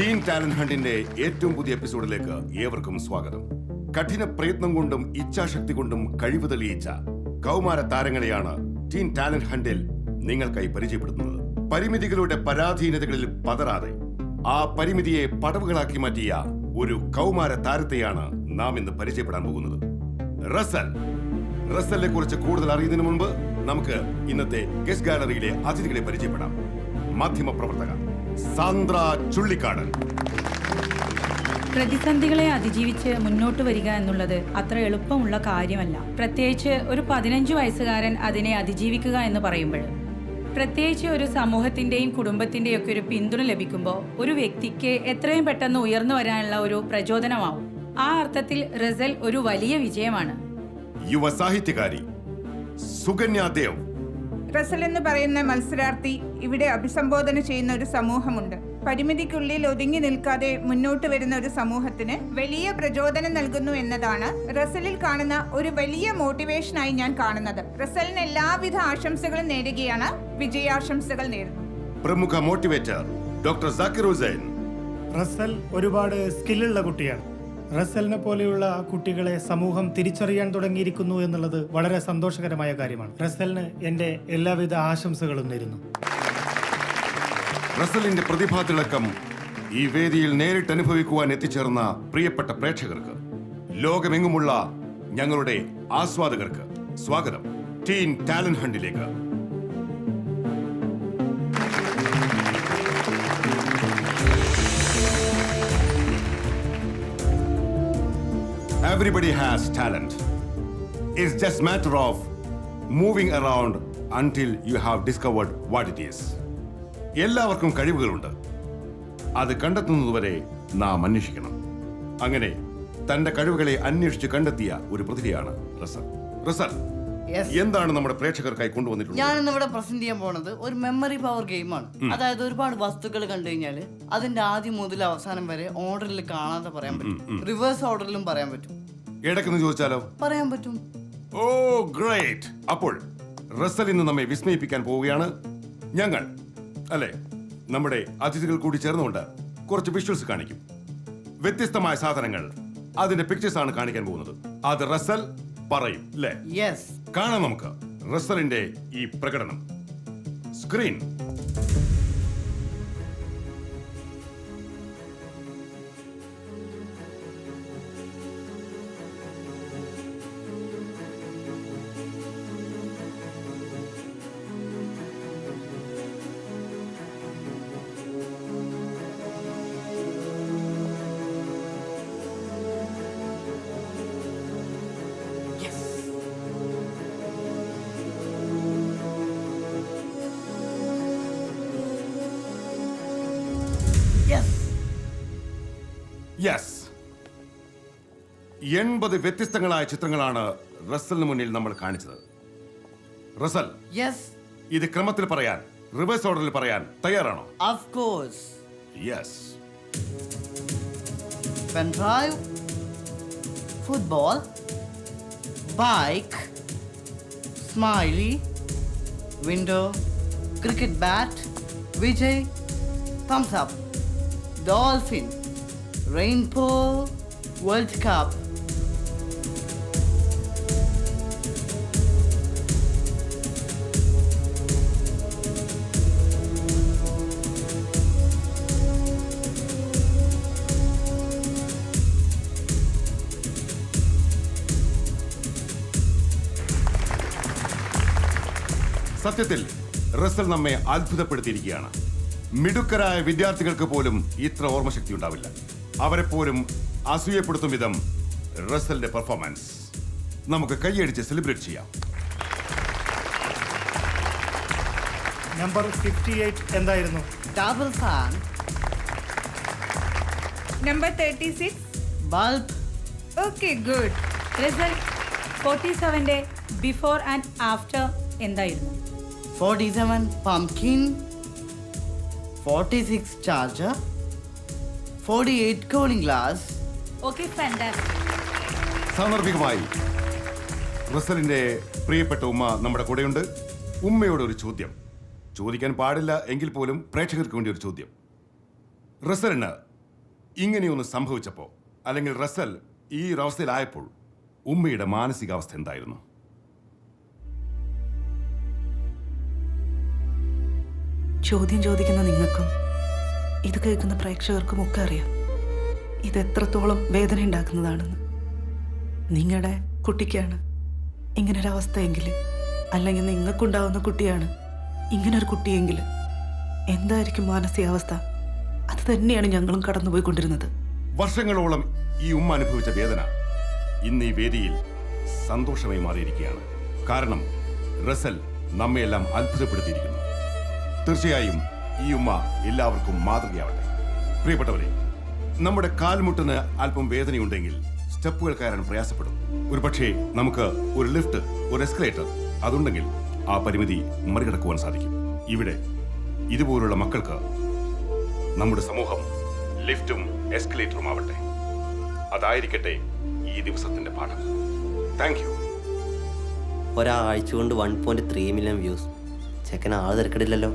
Tin talent ഹണ്ടിന്റെ ഏറ്റവും പുതിയ എപ്പിസോഡിലേക്ക് ഏവർക്കും സ്വാഗതം. കഠിന പ്രയത്നം കൊണ്ടും ഇച്ഛാശക്തി കൊണ്ടും കഴിവ് തെളിയിച്ച കൗമാര താരങ്ങളെയാണ് ടീം ടാലന്റ് ഹണ്ടിൽ നിങ്ങൾക്കായി പരിചയപ്പെടുത്തുന്നത്. പരിമിതികളുടെ പരാധീനതകളിൽ പതറാതെ ആ പരിമിതിയെ പടവുകളാക്കി മാറ്റിയ ഒരു കൗമാര താരത്തെയാണ് നാം ഇന്ന് പരിചയപ്പെടാൻ പോകുന്നത്. റസൽ. റസലിനെ കുറിച്ച് കൂടുതൽ അറിയുന്നതിന് മുൻപ് നമുക്ക് ഇന്നത്തെ ഗസ്റ്റ് ഗാലറിയിലെ അതിഥികളെ പരിചയപ്പെടാം. മാധ്യമ പ്രവർത്തക സാന്ദ്ര ചുള്ളിക്കാടൻ. പ്രതിസന്ധികളെ അതിജീവിച്ച് മുന്നോട്ട് വരിക എന്നുള്ളത് അത്ര എളുപ്പമുള്ള കാര്യമല്ല. പ്രത്യേകിച്ച് ഒരു പതിനഞ്ച് വയസ്സുകാരൻ അതിനെ അതിജീവിക്കുക എന്ന് പറയുമ്പോൾ. പ്രത്യേകിച്ച് ഒരു സമൂഹത്തിന്റെയും കുടുംബത്തിന്റെയും ഒക്കെ ഒരു പിന്തുണ ലഭിക്കുമ്പോൾ ഒരു വ്യക്തിക്ക് എത്രയും പെട്ടെന്ന് ഉയർന്നു വരാനുള്ള ഒരു പ്രചോദനമാവും. ആ അർത്ഥത്തിൽ റസൽ ഒരു വലിയ വിജയമാണ്. യുവസാഹിത്യകാരി സാഹിത്യകാരി സുകന്യ ദേവ്. റസൽ എന്ന് പറയുന്ന മത്സരാർത്ഥി ഇവിടെ അഭിസംബോധന ചെയ്യുന്ന ഒരു സമൂഹമുണ്ട്. പരിമിതിക്കുള്ളിൽ ഒതുങ്ങി നിൽക്കാതെ മുന്നോട്ട് വരുന്ന ഒരു സമൂഹത്തിന് വലിയ പ്രചോദനം നൽകുന്നു എന്നതാണ് റസലിൽ കാണുന്ന ഒരു വലിയ മോട്ടിവേഷനായി ഞാൻ കാണുന്നത്. റസലിന് എല്ലാവിധ ആശംസകളും നേടുകയാണ് വിജയാശംസകൾ നേരുന്നു. പ്രമുഖ motivator doctor Zakir Hussain. Russell ഒരുപാട് സ്കില്ലുള്ള കുട്ടിയാണ്. റസലിനെ പോലെയുള്ള കുട്ടികളെ സമൂഹം തിരിച്ചറിയാൻ തുടങ്ങിയിരിക്കുന്നു എന്നുള്ളത് വളരെ സന്തോഷകരമായ കാര്യമാണ്. റസലിന് എന്റെ എല്ലാവിധ ആശംസകളും നേരുന്നു. റസലിന്റെ പ്രതിഭാതിളക്കം ഈ വേദിയിൽ നേരിട്ട് അനുഭവിക്കുവാൻ എത്തിച്ചേർന്ന പ്രിയപ്പെട്ട പ്രേക്ഷകർക്ക് ലോകമെങ്ങുമുള്ള ഞങ്ങളുടെ ആസ്വാദകർക്ക് സ്വാഗതം. ടീൻ ടാലന്റ് ഹണ്ടിലേക്ക് Everybody has talent. It's just matter of moving around until you have discovered what it is. എല്ലാവർക്കും കഴിവുകളുണ്ട് അത് കണ്ടെത്തുന്നതുവരെ നാം അന്വേഷിക്കണം അങ്ങനെ തന്റെ കഴിവുകളെ അന്വേഷിച്ച് കണ്ടെത്തിയ ഒരു പ്രതിഭയാണ് റസൽ റസൽ. എന്താണ് നമ്മുടെ പ്രേക്ഷകർക്കായി കൊണ്ടുവന്നിട്ടുള്ളത്? ഞാൻ ഇന്ന് ഇവിടെ പ്രസന്റ് ചെയ്യാൻ പോണത് ഒരു മെമ്മറി പവർ ഗെയിമാണ് അതായത് ഒരുപാട് വസ്തുക്കൾ കണ്ടു കഴിഞ്ഞാൽ അതിന്റെ ആദ്യം മുതൽ അവസാനം വരെ ഓർഡറിൽ കാണാതെ പറയാൻ പറ്റും. റിവേഴ്സ് ഓർഡറിലും പറയാൻ പറ്റും. ഇടയ്ക്കെന്ന് ചോദിച്ചാലോ? പറയാൻ പറ്റും. ഓ ഗ്രേറ്റ് അപ്പോൾ റസൽ ഇന്ന് നമ്മെ വിസ്മയിപ്പിക്കാൻ പോവുകയാണ്. ഞങ്ങൾ അല്ലെ നമ്മുടെ അതിഥികൾ കൂടി ചേർന്നുകൊണ്ട് കുറച്ച് വിഷ്വൽസ് കാണിക്കും. വ്യത്യസ്തമായ സാധനങ്ങൾ അതിന്റെ പിക്ചേഴ്സ് ആണ് കാണിക്കാൻ പോകുന്നത്. അത് റസൽ പറയും അല്ലേ യെസ് കാണാം നമുക്ക് റസലിന്റെ ഈ പ്രകടനം. സ്ക്രീൻ. യെസ് എൺപത് വ്യത്യസ്തങ്ങളായ ചിത്രങ്ങളാണ് റസലിന് മുന്നിൽ നമ്മൾ കാണിച്ചത്. റസൽ. യെസ് ഇത് ക്രമത്തിൽ പറയാൻ റിവേഴ്സ് ഓർഡറിൽ പറയാൻ തയ്യാറാണോ? Of course yes pen drive football bike smiley window cricket bat Vijay thumbs up dolphin rainbow World Cup. സത്യത്തിൽ റസൽ നമ്മെ അത്ഭുതപ്പെടുത്തിയിരിക്കുകയാണ് മിടുക്കരായ വിദ്യാർത്ഥികൾക്ക് പോലും ഇത്ര ഓർമ്മശക്തി ഉണ്ടാവില്ല അവരെ പോലും അസൂയപ്പെടുത്തും വിധം റസലിന്റെ പെർഫോമൻസ് നമുക്ക് കൈയടിച്ച് സെലിബ്രേറ്റ് ചെയ്യാം. നമ്പർ ഫിഫ്റ്റി എയ്റ്റ് എന്തായിരുന്നു? Double fan number thirty six bulb okay good result forty സെവന്റെ before and after എന്തായിരുന്നു? 47 pumpkin. 46 charger. 48 cooling glass. Okay fantastic സാന്ദർഭികമായി. റസലിന്റെ പ്രിയപ്പെട്ട ഉമ്മ നമ്മുടെ കൂടെയുണ്ട്. ഉമ്മയോട് ഒരു ചോദ്യം. ചോദിക്കാൻ പാടില്ല എങ്കിൽ പോലും പ്രേക്ഷകർക്ക് വേണ്ടി ഒരു ചോദ്യം. റസലിന് ഇങ്ങനെയൊന്ന് സംഭവിച്ചപ്പോൾ അല്ലെങ്കിൽ റസൽ ഈ ഒരു അവസ്ഥയിലായപ്പോൾ ഉമ്മയുടെ മാനസികാവസ്ഥ എന്തായിരുന്നു? ചോദ്യം ചോദിക്കുന്ന നിങ്ങൾക്കും ഇത് കേൾക്കുന്ന പ്രേക്ഷകർക്കും ഒക്കെ അറിയാം. ഇത് എത്രത്തോളം വേദന ഉണ്ടാക്കുന്നതാണെന്ന്. നിങ്ങളുടെ കുട്ടിക്കാണ്. ഇങ്ങനൊരവസ്ഥയെങ്കിൽ അല്ലെങ്കിൽ നിങ്ങൾക്കുണ്ടാവുന്ന കുട്ടിയാണ് ഇങ്ങനൊരു കുട്ടിയെങ്കിൽ എന്തായിരിക്കും മാനസികാവസ്ഥ? അത് തന്നെയാണ് ഞങ്ങളും കടന്നുപോയിക്കൊണ്ടിരുന്നത്. വർഷങ്ങളോളം ഈ ഉമ്മ അനുഭവിച്ച വേദന ഇന്ന് ഈ വേദിയിൽ സന്തോഷമായി മാറിയിരിക്കുകയാണ്. കാരണം റസൽ നമ്മയെല്ലാം അത്ഭുതപ്പെടുത്തിയിരിക്കുന്നു. തീർച്ചയായും ഈ ഉമ്മ എല്ലാവർക്കും മാതൃകയാവട്ടെ. പ്രിയപ്പെട്ടവരെ നമ്മുടെ കാൽമുട്ടിന് അല്പം വേദനയുണ്ടെങ്കിൽ സ്റ്റെപ്പുകൾ കയറാൻ പ്രയാസപ്പെടും. ഒരു പക്ഷേ നമുക്ക് ഒരു ലിഫ്റ്റ് ഒരു എസ്കലേറ്റർ അതുണ്ടെങ്കിൽ ആ പരിമിതി മറികടക്കുവാൻ സാധിക്കും. ഇവിടെ ഇതുപോലുള്ള മക്കൾക്ക് നമ്മുടെ സമൂഹം ലിഫ്റ്റും എസ്കലേറ്ററും ആവട്ടെ. അതായിരിക്കട്ടെ ഈ ദിവസത്തിന്റെ പാഠം. താങ്ക് യു ഒരാഴ്ച കൊണ്ട് one point three million views ചെക്കൻ ആൾ തിരക്കടില്ലല്ലോ.